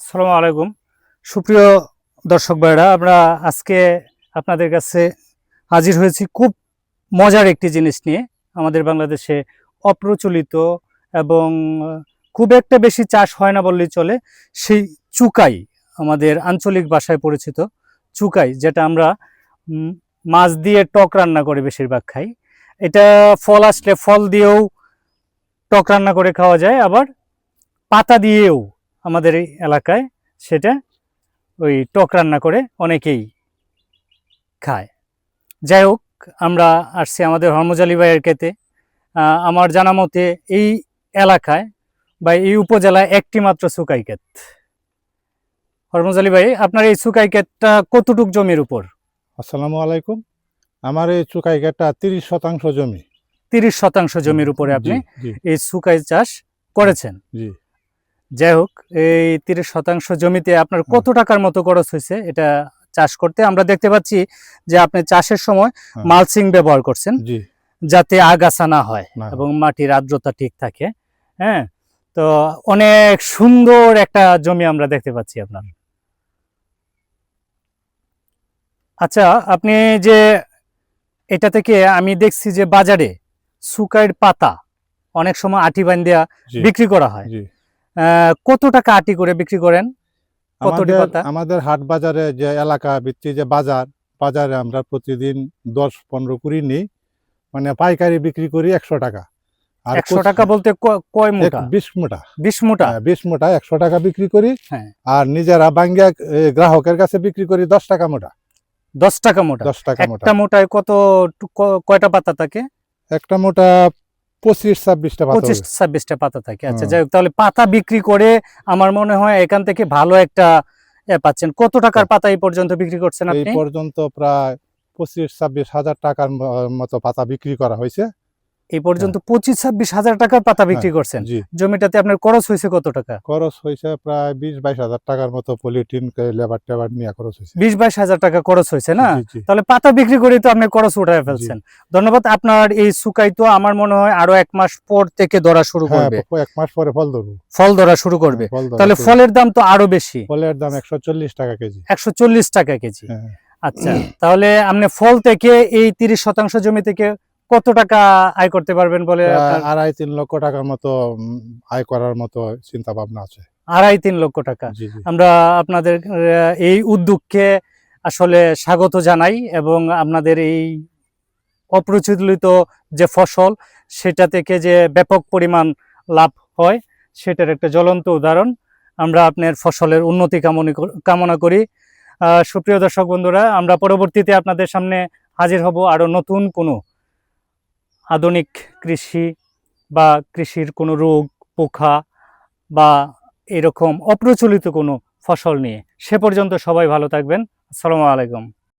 আসসালামু আলাইকুম। সুপ্রিয় দর্শক ভাইরা, আমরা আজকে আপনাদের কাছে হাজির হয়েছি খুব মজার একটি জিনিস নিয়ে আমাদের বাংলাদেশে অপ্রচলিত এবং খুব একটা বেশি চাষ হয় না বললেই চলে, সেই চুকাই, আমাদের আঞ্চলিক ভাষায় পরিচিত চুকাই, যেটা আমরা মাছ দিয়ে টক রান্না করে বেশিরভাগ খাই। এটা ফল আসলে ফল দিয়েও টক রান্না করে খাওয়া যায়, আবার পাতা দিয়েও আমাদের এই এলাকায় সেটা ওই টক রান্না করে অনেকেই খায়। যাই হোক আমরা আসছি আমাদের হরমজ আলী ভাইয়ের ক্ষেতে আমার জানা মতে এই এলাকায় বা এই উপজেলায় একটি মাত্র সুকাই ক্ষেত। হরমজ আলী ভাই আপনার এই সুকাই ক্ষেতটা কতটুক জমির উপর? আসসালামু আলাইকুম। আমার এই সুকাই গাছটা তিরিশ শতাংশ জমি। তিরিশ শতাংশ জমির উপরে আপনি এই সুকাই চাষ করেছেন। জি। যাই হোক এই তিরিশ শতাংশ জমিতে আপনার কত টাকার মতো খরচ হয়েছে এটা চাষ করতে? আমরা দেখতে পাচ্ছি যে আপনি চাষের সময় হ্যাঁ। মালচিং ব্যবহার করছেন যাতে আগাছা না হয় এবং মাটির আর্দ্রতা ঠিক থাকে হ্যাঁ? তো অনেক সুন্দর একটা জমি আমরা দেখতে পাচ্ছি আপনার। আচ্ছা আপনি যে এটা থেকে আমি দেখছি যে বাজারে সুকাইয়ের পাতা অনেক সময় আটি বান্ধিয়া বিক্রি করা হয়। কত টাকা আটি করে বিক্রি করেন? আমাদের হাট বাজারে যে এলাকা ভিত্তিক যে বাজার বাজারে আমরা প্রতিদিন দশ পনেরো কুড়ি নিই মানে পাইকারি বিক্রি করি একশো টাকা। আর একশো টাকা বলতে কয় মোটা? বিশ মোটা। বিশ মোটা? হ্যাঁ, বিশ মোটা একশো টাকা বিক্রি করি। হ্যাঁ। আর নিজেরা বাঙ্গিয়া গ্রাহকের কাছে বিক্রি করি দশ টাকা মোটা। দশ টাকা মোটা? দশ টাকা মোটা। একটা মোটায় কত কয়টা পাতা থাকে? একটা মোটা পঁচিশ ছাব্বিশটা পঁচিশ ছাব্বিশটা পাতা থাকে। আচ্ছা। যাই হোক তাহলে পাতা বিক্রি করে আমার মনে হয় এখান থেকে ভালো একটা পাচ্ছেন। কত টাকার পাতা এই পর্যন্ত বিক্রি করছেন এই পর্যন্ত প্রায় পঁচিশ ছাব্বিশ হাজার টাকার মতো পাতা বিক্রি করা হয়েছে। এই পর্যন্ত পঁচিশ ছাব্বিশ হাজার টাকার পাতা বিক্রি করছেন। জমিটাতে আপনার খরচ হয়েছে কত টাকা? খরচ হয়েছে প্রায় বিশ বাইশ হাজার টাকার মতো পলিটিন লেবার টেবার নিয়ে খরচ হয়েছে। বিশ বাইশ হাজার টাকা খরচ হয়েছে না। তাহলে পাতা বিক্রি করে তো আপনি খরচ উঠায় ফেলছেন। ধন্যবাদ। আপনার এই সুকাই তো আমার মনে হয় আরও এক মাস পর থেকে ধরা শুরু হ্যাঁ, করবে। এক মাস পরে ফল ধরবো। ফল ধরা শুরু করবে। হ্যাঁ, তাহলে ফলের দাম তো আরও বেশি। ফলের দাম একশো চল্লিশ টাকা কেজি। একশো চল্লিশ টাকা কেজি। হ্যাঁ। আচ্ছা তাহলে আপনি ফল থেকে এই তিরিশ শতাংশ জমি থেকে কত টাকা আয় করতে পারবেন বলে আড়াই তিন লক্ষ টাকার মতো আয় করার মতো চিন্তা ভাবনা আছে। আড়াই তিন লক্ষ টাকা। আমরা আপনাদের এই উদ্যোগকে আসলে স্বাগত জানাই এবং আপনাদের এই অপ্রচলিত যে ফসল সেটা থেকে যে ব্যাপক পরিমাণ লাভ হয় সেটার একটা জ্বলন্ত উদাহরণ। আমরা আপনার ফসলের উন্নতি কামনা কর- কামনা করি। আহ, সুপ্রিয় দর্শক বন্ধুরা আমরা পরবর্তীতে আপনাদের সামনে হাজির হব আরও নতুন কোনো আধুনিক কৃষি বা কৃষির কোনো রোগ পোখা বা এরকম অপ্রচলিত কোনো ফসল নিয়ে সে পর্যন্ত সবাই ভালো থাকবেন। আসসালামু আলাইকুম।